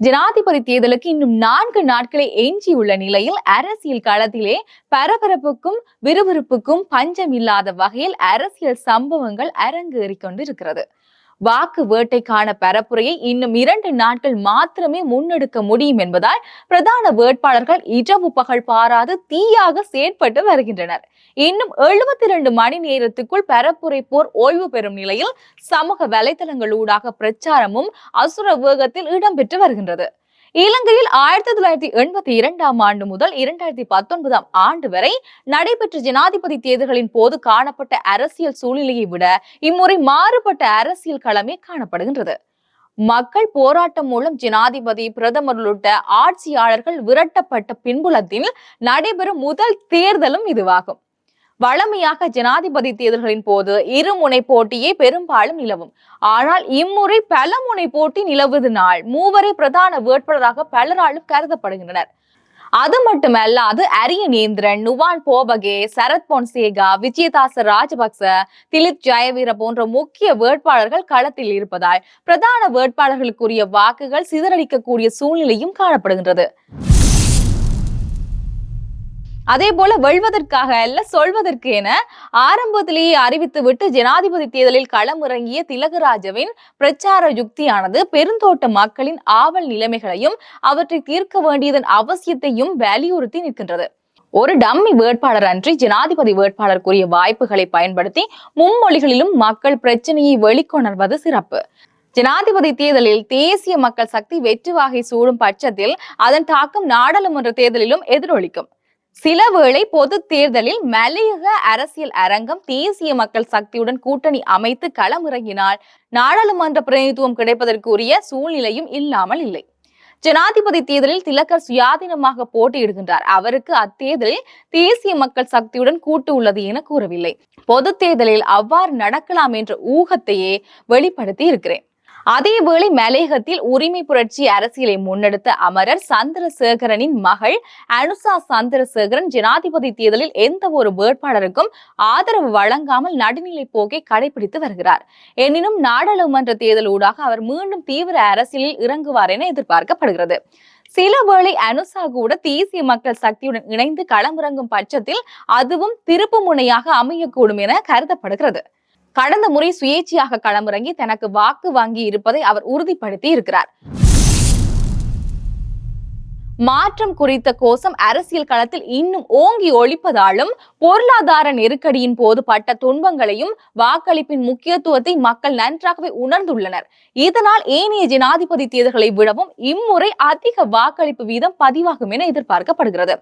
ஜனாதிபதி தேர்தலுக்கு இன்னும் நான்கு நாட்களே எஞ்சியுள்ள நிலையில் அரசியல் களத்திலே பரபரப்புக்கும் விறுவிறுப்புக்கும் பஞ்சம் இல்லாத வகையில் அரசியல் சம்பவங்கள் அரங்கேறிக் கொண்டிருக்கிறது. வாக்கு வேட்டைக்கான பரப்புரையை இன்னும் இரண்டு நாட்கள் மாத்திரமே முன்னெடுக்க முடியும் என்பதால் பிரதான வேட்பாளர்கள் இரவு பகல் பாராது தீயாக செயற்பட்டு வருகின்றனர். இன்னும் எழுபத்தி இரண்டு மணி நேரத்துக்குள் பரப்புரை போர் ஓய்வு பெறும் நிலையில் சமூக வலைதளங்களூடாக பிரச்சாரமும் அசுர வேகத்தில் இடம்பெற்று வருகின்றது. இலங்கையில் ஆயிரத்தி தொள்ளாயிரத்தி எண்பத்தி இரண்டாம் ஆண்டு முதல் இரண்டாயிரத்தி பத்தொன்பதாம் ஆண்டு வரை நடைபெற்ற ஜனாதிபதி தேர்தல்களின் போது காணப்பட்ட அரசியல் சூழ்நிலையை விட இம்முறை மாறுபட்ட அரசியல் களமே காணப்படுகின்றது. மக்கள் போராட்டம் மூலம் ஜனாதிபதி பிரதமர் உள்ளிட்ட ஆட்சியாளர்கள் விரட்டப்பட்ட பின்புலத்தில் நடைபெறும் முதல் தேர்தலும் இதுவாகும். வழமையாக ஜனாதிபதி தேர்தல்களின் போது இருமுனை போட்டியே பெரும்பாலும் நிலவும். ஆனால் இம்முறை பல முனை போட்டி நிலவுவதனால் மூவரே பிரதான வேட்பாளராக பலராலும் கருதப்படுகின்றனர். அது மட்டுமல்லாது அரியநேந்திரன் நுவான் போபகே சரத் பொன்சேகா விஜயதாச ராஜபக்ச திலிப் ஜெயவீர போன்ற முக்கிய வேட்பாளர்கள் களத்தில் இருப்பதால் பிரதான வேட்பாளர்களுக்குரிய வாக்குகள் சிதறடிக்கக்கூடிய சூழ்நிலையும் காணப்படுகின்றது. அதே போல வெல்வதற்காக அல்ல சொல்வதற்கு என ஆரம்பத்திலேயே அறிவித்துவிட்டு ஜனாதிபதி தேர்தலில் களமிறங்கிய திலகராஜவின் பிரச்சார யுக்தியானது பெருந்தோட்ட மக்களின் ஆவல் நிலைமைகளையும் அவற்றை தீர்க்க வேண்டியதன் அவசியத்தையும் வலியுறுத்தி நிற்கின்றது. ஒரு டம்மி வேட்பாளர் அன்றி ஜனாதிபதி வேட்பாளர் கூறிய வாய்ப்புகளை பயன்படுத்தி மும்மொழிகளிலும் மக்கள் பிரச்சனையை வெளிக்கொணர்வது சிறப்பு. ஜனாதிபதி தேர்தலில் தேசிய மக்கள் சக்தி வெற்றி வாகை சூடும் பட்சத்தில் அதன் தாக்கம் நாடாளுமன்ற தேர்தலிலும் எதிரொலிக்கும். சில வேளை பொது தேர்தலில் மலையக அரசியல் அரங்கம் தேசிய மக்கள் சக்தியுடன் கூட்டணி அமைத்து களமிறங்கினால் நாடாளுமன்ற பிரதிநிதித்துவம் கிடைப்பதற்குரிய சூழ்நிலையும் இல்லாமல் இல்லை. ஜனாதிபதி தேர்தலில் திலகர் சுயாதீனமாக போட்டியிடுகின்றார். அவருக்கு அத்தேர்தலில் தேசிய மக்கள் சக்தியுடன் கூட்டு உள்ளது என கூறவில்லை. பொது தேர்தலில் அவ்வாறு நடக்கலாம் என்ற ஊகத்தையே வெளிப்படுத்தி இருக்கிறேன் அதேவேளை மலையகத்தில் உரிமை புரட்சி அரசியலை முன்னெடுத்த அமரர் சந்திரசேகரனின் மகள் அனுசா சந்திரசேகரன் ஜனாதிபதி தேர்தலில் எந்த ஒரு வேட்பாளருக்கும் ஆதரவு வழங்காமல் நடுநிலை போக்கை கடைபிடித்து வருகிறார். எனினும் நாடாளுமன்ற தேர்தல் ஊடாக அவர் மீண்டும் தீவிர அரசியலில் இறங்குவார் என எதிர்பார்க்கப்படுகிறது. சில வேளை அனுசா கூட தேசிய மக்கள் சக்தியுடன் இணைந்து களமிறங்கும் பட்சத்தில் அதுவும் திருப்பு முனையாக அமையக்கூடும் என கருதப்படுகிறது. கடந்த முறை சுயேட்சையாக களமிறங்கி தனக்கு வாக்கு வாங்கி இருப்பதை அவர் உறுதிப்படுத்தி இருக்கிறார். மாற்றம் குறித்த கோஷம் அரசியல் களத்தில் இன்னும் ஓங்கி ஒழிப்பதாலும் பொருளாதார நெருக்கடியின் போது பட்ட துன்பங்களையும் வாக்களிப்பின் முக்கியத்துவத்தை மக்கள் நன்றாகவே உணர்ந்துள்ளனர். இதனால் ஏனைய ஜனாதிபதி தேர்தல்களை விடவும் இம்முறை அதிக வாக்களிப்பு வீதம் பதிவாகும் என எதிர்பார்க்கப்படுகிறது.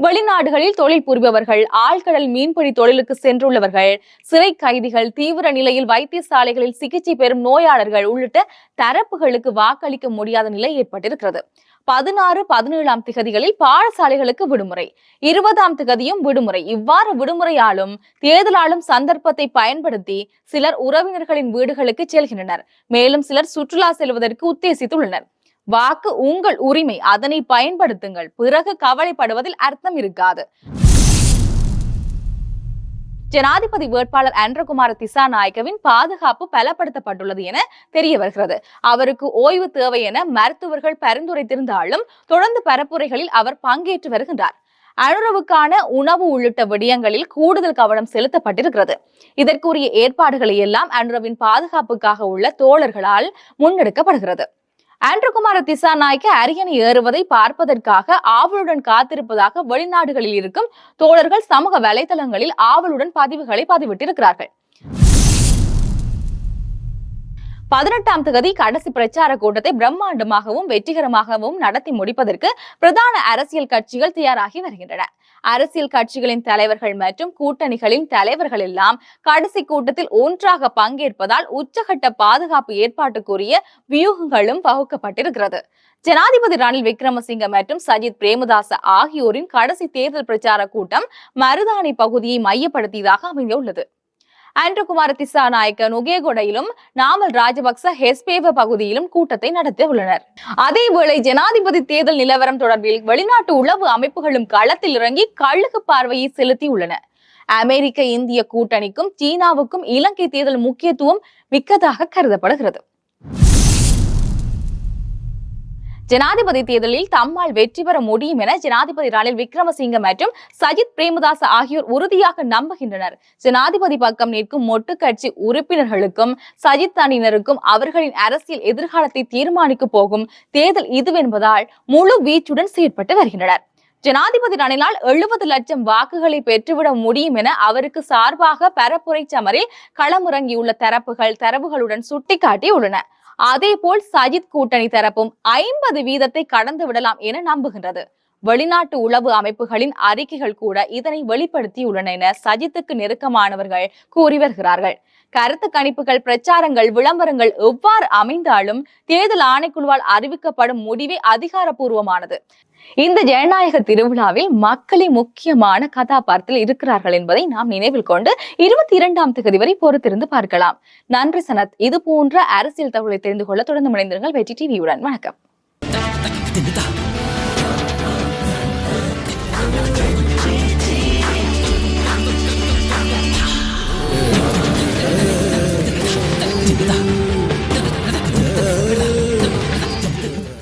வெளிநாடுகளில் தொழில் புரிபவர்கள் ஆழ்கடல் மீன்பிடி தொழிலுக்கு சென்றுள்ளவர்கள் சிறை கைதிகள் தீவிர நிலையில் வைத்தியசாலைகளில் சிகிச்சை பெறும் நோயாளர்கள் உள்ளிட்ட தரப்புகளுக்கு வாக்களிக்க முடியாத நிலை ஏற்பட்டிருக்கிறது. பதினாறு பதினேழாம் திகதிகளில் பாடசாலைகளுக்கு விடுமுறை. இருபதாம் திகதியும் விடுமுறை. இவ்வாறு விடுமுறையாலும் தேர்தலாலும் சந்தர்ப்பத்தை பயன்படுத்தி சிலர் உறவினர்களின் வீடுகளுக்கு செல்கின்றனர். மேலும் சிலர் சுற்றுலா செல்வதற்கு உத்தேசித்துள்ளனர். வாக்கு உங்கள் உரிமை. அதனை பயன்படுத்துங்கள். பிறகு கவலைப்படுவதில் அர்த்தம் இருக்காது. ஜனாதிபதி வேட்பாளர் அன்றகுமார திசாநாயக்கவின் பாதுகாப்பு பலப்படுத்தப்பட்டுள்ளது என தெரிய வருகிறது. அவருக்கு ஓய்வு தேவை என மருத்துவர்கள் பரிந்துரைத்திருந்தாலும் தொடர்ந்து பரப்புரைகளில் அவர் பங்கேற்று வருகின்றார். அனுரவுக்கான உணவு உள்ளிட்ட விடயங்களில் கூடுதல் கவனம் செலுத்தப்பட்டிருக்கிறது. இதற்குரிய ஏற்பாடுகளை எல்லாம் அனுரவின் பாதுகாப்புக்காக உள்ள தோழர்களால் முன்னெடுக்கப்படுகிறது. ஆண்ட்ருகுமார திசாநாய்க்கு அரியணை ஏறுவதை பார்ப்பதற்காக ஆவலுடன் காத்திருப்பதாக வெளிநாடுகளில் இருக்கும் தோழர்கள் சமூக வலைதளங்களில் ஆவலுடன் பதிவுகளை பதிவிட்டிருக்கிறார்கள். பதினெட்டாம் தொகுதி கடைசி பிரச்சார கூட்டத்தை பிரம்மாண்டமாகவும் வெற்றிகரமாகவும் நடத்தி முடிப்பதற்கு பிரதான அரசியல் கட்சிகள் தயாராகி வருகின்றன. அரசியல் கட்சிகளின் தலைவர்கள் மற்றும் கூட்டணிகளின் தலைவர்கள் எல்லாம் கடைசி கூட்டத்தில் ஒன்றாக பங்கேற்பதால் உச்சகட்ட பாதுகாப்பு ஏற்பாட்டுக்குரிய வியூகங்களும் வகுக்கப்பட்டிருக்கிறது. ஜனாதிபதி ரணில் விக்ரமசிங்க மற்றும் சஜித் பிரேமதாச ஆகியோரின் கடைசி தேர்தல் பிரச்சார கூட்டம் மருதாணி பகுதியை மையப்படுத்தியதாக அமைந்துள்ளது. ஆண்ட்ரகுமார திசாநாயக்க நுகேகொடையிலும் நாமல் ராஜபக்ச ஹெஸ்பேவ பகுதியிலும் கூட்டத்தை நடத்த உள்ளனர். அதேவேளை ஜனாதிபதி தேர்தல் நிலவரம் தொடர்பில் வெளிநாட்டு உளவு அமைப்புகளும் களத்தில் இறங்கி கழுகு பார்வையை செலுத்தியுள்ளன அமெரிக்க இந்திய கூட்டணிக்கும் சீனாவுக்கும் இலங்கை தேர்தல் முக்கியத்துவம் மிக்கதாக கருதப்படுகிறது. ஜனாதிபதி தேர்தலில் தம்மால் வெற்றி பெற முடியும் என ஜனாதிபதி ரணில் விக்ரமசிங்க மற்றும் சஜித் பிரேமதாஸ் ஆகியோர் உறுதியாக நம்புகின்றனர். ஜனாதிபதி பக்கம் நிற்கும் மொட்டு கட்சி உறுப்பினர்களுக்கும் சஜித் அணியினருக்கும் அவர்களின் அரசியல் எதிர்காலத்தை தீர்மானிக்க போகும் தேர்தல் இதுவென்பதால் முழு வீச்சுடன் செயற்பட்டு வருகின்றனர். ஜனாதிபதி ரணிலால் எழுபது லட்சம் வாக்குகளை பெற்றுவிட முடியும் என அவருக்கு சார்பாக பரப்புரை சமரில் களமிறங்கியுள்ள தரப்புகள் தரவுகளுடன் சுட்டிக்காட்டியுள்ளன. அதேபோல் சஜித் கூட்டணி தரப்பும் ஐம்பது வீதத்தை கடந்து விடலாம் என நம்புகின்றது. வெளிநாட்டு உளவு அமைப்புகளின் அறிக்கைகள் கூட இதனை வெளிப்படுத்தியுள்ளன என சஜித்துக்கு நெருக்கமானவர்கள் கூறி வருகிறார்கள். கருத்து கணிப்புகள் பிரச்சாரங்கள் விளம்பரங்கள் எவ்வாறு அமைந்தாலும் தேர்தல் ஆணைக்குழுவால் அறிவிக்கப்படும் முடிவே அதிகாரப்பூர்வமானது. இந்த ஜனநாயக திருவிழாவில் மக்களே முக்கியமான கதாபாத்திரத்தில் இருக்கிறார்கள் என்பதை நாம் நினைவில் கொண்டு இருபத்தி இரண்டாம் தேதி வரை பொறுத்திருந்து பார்க்கலாம். நன்றி சனத். இது போன்ற அரசியல் தகவலை தெரிந்து கொள்ள தொடர்ந்து முனைந்திருங்கள் வெற்றி டிவியுடன். வணக்கம்.